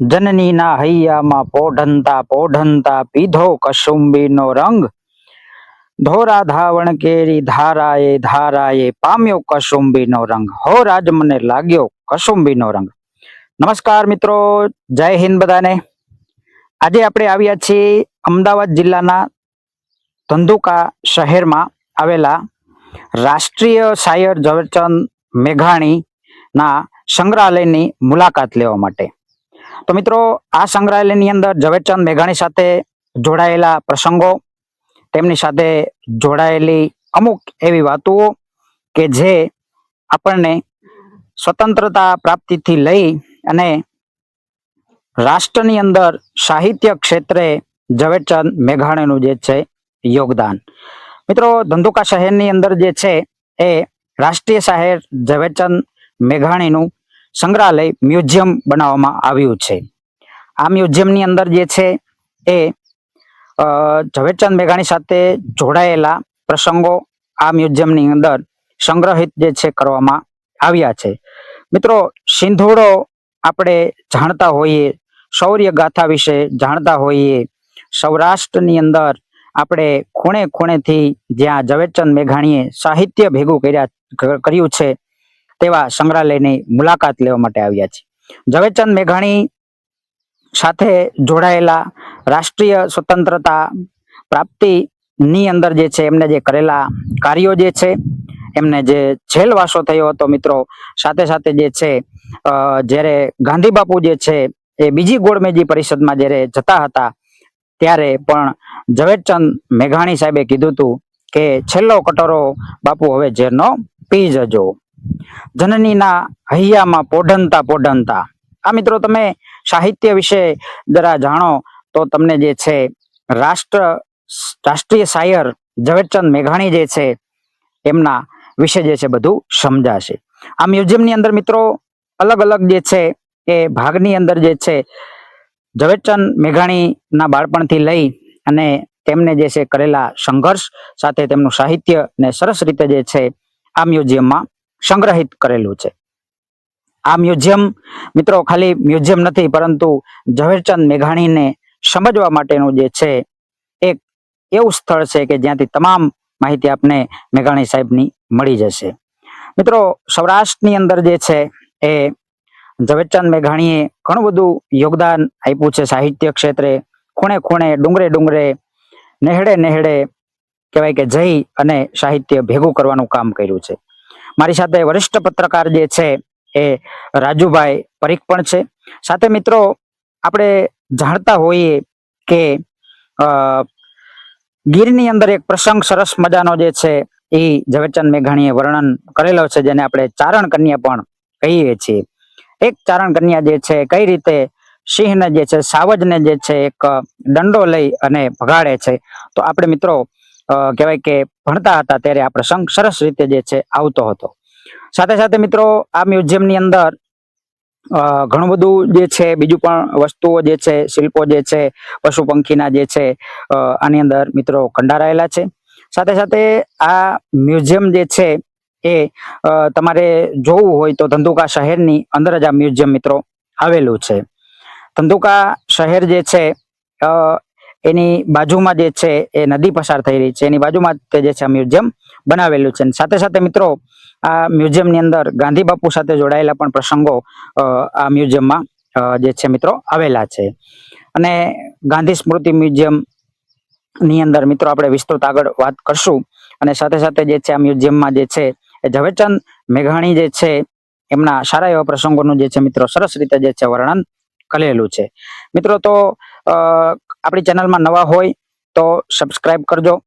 જનનીના હૈયામાં પોઢંતા પોઢંતા પીધો કસુંબીનો રંગ. ધોરા ધાવણ કેરી ધારાએ ધારાએ પામ્યો કસુંબીનો રંગ. હો રાજ મને લાગ્યો કસુંબીનો રંગ. નમસ્કાર મિત્રો, જય હિન્દ બધાને. આજે આપણે આવ્યા છીએ અમદાવાદ જિલ્લાના ધંધુકા શહેરમાં આવેલા રાષ્ટ્રીય શાયર ઝવેરચંદ મેઘાણીના સંગ્રહાલયની મુલાકાત લેવા માટે. તો મિત્રો, આ સંગ્રહાલયની અંદર ઝવેરચંદ મેઘાણી સાથે જોડાયેલા પ્રસંગો, તેમની સાથે જોડાયેલી અમુક એવી વાતો કે જે આપણને સ્વતંત્રતા પ્રાપ્તિથી લઈ અને રાષ્ટ્રની અંદર સાહિત્ય ક્ષેત્રે ઝવેરચંદ મેઘાણીનું જે છે યોગદાન. મિત્રો, ધંધુકા શહેરની અંદર જે છે એ રાષ્ટ્રીય શહેર ઝવેરચંદ મેઘાણીનું સંગ્રહાલય મ્યુઝિયમ બનાવવામાં આવ્યું છે. આ મ્યુઝિયમની અંદર જે છે એ ઝવેરચંદ મેઘાણી સાથે જોડાયેલા પ્રસંગો આ મ્યુઝિયમની અંદર સંગ્રહિત જે છે કરવામાં આવ્યા છે. મિત્રો, સિંધોડો આપણે જાણતા હોઈએ, શૌર્ય ગાથા વિશે જાણતા હોઈએ, સૌરાષ્ટ્રની અંદર આપણે ખૂણે ખૂણેથી જ્યાં ઝવેરચંદ મેઘાણીએ સાહિત્ય ભેગું કર્યા, કર્યું છે તેવા સંગ્રહાલયની મુલાકાત લેવા માટે આવ્યા છે. ઝવેરચંદ મેઘાણી સાથે જોડાયેલા રાષ્ટ્રીય સ્વતંત્રતા પ્રાપ્તિની અંદર જે છે, એમને જે કરેલા કાર્યો જે છે, એમને જે જેલવાસો થયો હતો મિત્રો, સાથે સાથે જે છે જ્યારે ગાંધી બાપુ જે છે, એ બીજી ગોળમેજી પરિષદમાં જ્યારે જતા હતા, ત્યારે પણ ઝવેરચંદ મેઘાણી સાહેબે કીધું હતું કે, છેલ્લો કટોરો બાપુ હવે ઝેરનો પી જજો જનનીના હૈયામાં પોઢનતા પોઢનતા આ મિત્રો તમે સાહિત્ય વિશે જરા જાણો તો તમને જે છે રાષ્ટ્ર, રાષ્ટ્રીય શાયર ઝવેરચંદ મેઘાણી જે છે એમના વિશે જે છે બધું સમજાશે. આ મ્યુઝિયમની અંદર મિત્રો અલગ અલગ જે છે એ ભાગની અંદર જે છે ઝવેરચંદ મેઘાણીના બાળપણથી લઈ અને તેમને જે છે કરેલા સંઘર્ષ સાથે તેમનું સાહિત્ય ને સરસ રીતે જે છે આ મ્યુઝિયમમાં સંગ્રહિત કરેલું છે. આ મ્યુઝિયમ, મિત્રો, ખાલી મ્યુઝિયમ નથી, પરંતુ ઝવેરચંદ મેઘાણીને સમજવા માટેનું જે છે, એક એવું સ્થળ છે કે જ્યાંથી તમામ માહિતી આપને મેઘાણી સાહેબની મળી જશે. મિત્રો, સૌરાષ્ટ્રની અંદર જે છે, એ ઝવેરચંદ મેઘાણીએ ઘણું બધું યોગદાન આપ્યું છે સાહિત્ય ક્ષેત્રે. ખૂણે ખૂણે, ડુંગરે ડુંગરે નેહડે નેહડે કહેવાય કે જઈ અને સાહિત્ય ભેગું કરવાનું કામ કર્યું છે. મારી સાથે વરિષ્ઠ પત્રકાર જે છે એ રાજુભાઈ પરીખ પણ છે. સાથે મિત્રો, આપણે જાણતા હોઈએ કે ગીરની અંદર એક પ્રસંગ સરસ મજાનો જે છે એ ઝવેરચંદ મેઘાણીએ વર્ણન કરેલો છે, જેને આપણે ચારણ કન્યા પણ કહીએ છીએ. એક ચારણ કન્યા જે છે કઈ રીતે સિંહને જે છે, સાવજને જે છે એક દંડો લઈ અને ભગાડે છે? તો આપણે મિત્રો કહેવાય કે ભણતા હતા ત્યારે આ પ્રસંગ સરસ રીતે જે છે આવતો હતો. સાથે સાથે મિત્રો, આ મ્યુઝિયમની અંદર ઘણું બધું જે છે, બીજું પણ વસ્તુઓ જે છે, શિલ્પો જે છે, પશુ પંખીના જે છે આની અંદર મિત્રો કંડારાયેલા છે. સાથે સાથે આ મ્યુઝિયમ જે છે એ તમારે જોવું હોય તો ધંધુકા શહેરની અંદર જ આ મ્યુઝિયમ મિત્રો આવેલું છે. ધંધુકા શહેર જે છે એની બાજુમાં જે છે એ નદી પસાર થઈ રહી છે. એની બાજુમાં તે જે છે આ મ્યુઝિયમ બનાવેલું છે. સાથે સાથે મિત્રો, આ મ્યુઝિયમની અંદર ગાંધી બાપુ સાથે જોડાયેલા પણ પ્રસંગો આ મ્યુઝિયમમાં જે છે મિત્રો આવેલા છે. અને ગાંધી સ્મૃતિ મ્યુઝિયમની અંદર મિત્રો આપણે વિસ્તૃત આગળ વાત કરશું. અને સાથે સાથે જે છે આ મ્યુઝિયમમાં જે છે એ ઝવેરચંદ મેઘાણી જે છે, એમના સારા એવા પ્રસંગોનું જે છે મિત્રો સરસ રીતે જે છે વર્ણન કરેલું છે. મિત્રો તો આપણી ચેનલમાં નવા હોય તો સબસ્ક્રાઈબ કરજો.